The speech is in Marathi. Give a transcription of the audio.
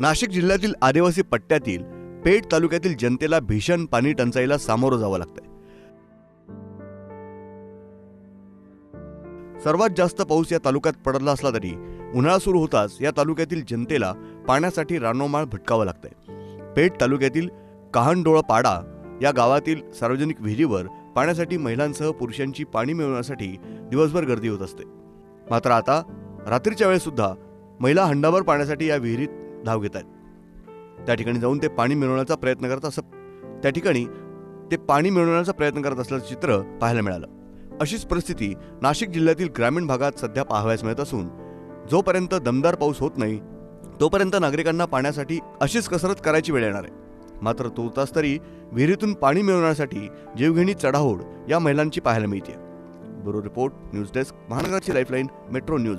नाशिक जिल्ह्यातील आदिवासी पट्ट्यातील पेठ तालुक्यातील जनतेला भीषण पाणी टंचाईला सामोरं जावं लागतंय. सर्वात जास्त पाऊस या तालुक्यात पडला असला तरी उन्हाळा सुरू होताच या तालुक्यातील जनतेला पाण्यासाठी रानोमाळ भटकावं लागतंय. पेठ तालुक्यातील कहाणडोळ पाडा या गावातील सार्वजनिक विहिरीवर पाण्यासाठी महिलांसह पुरुषांची पाणी मिळवण्यासाठी दिवसभर गर्दी होत असते. मात्र आता रात्रीच्या वेळेसुद्धा महिला हंडाभर पाण्यासाठी या विहिरीत धाव घेत आहेत. त्या ठिकाणी जाऊन ते पाणी मिळवण्याचा प्रयत्न करत असं त्या ठिकाणी ते पाणी मिळवण्याचा प्रयत्न करत असल्याचं चित्र पाहायला मिळालं. अशीच परिस्थिती नाशिक जिल्ह्यातील ग्रामीण भागात सध्या पाहावयास मिळत असून जोपर्यंत दमदार पाऊस होत नाही तोपर्यंत नागरिकांना पाण्यासाठी अशीच कसरत करायची वेळ येणार आहे. मात्र तोतास तरी विहिरीतून पाणी मिळवण्यासाठी जीवघेणी चढाओढ या महिलांची पाहायला मिळते ब्युरो रिपोर्ट न्यूज डेस्क महानगराची लाईफलाईन मेट्रो न्यूज.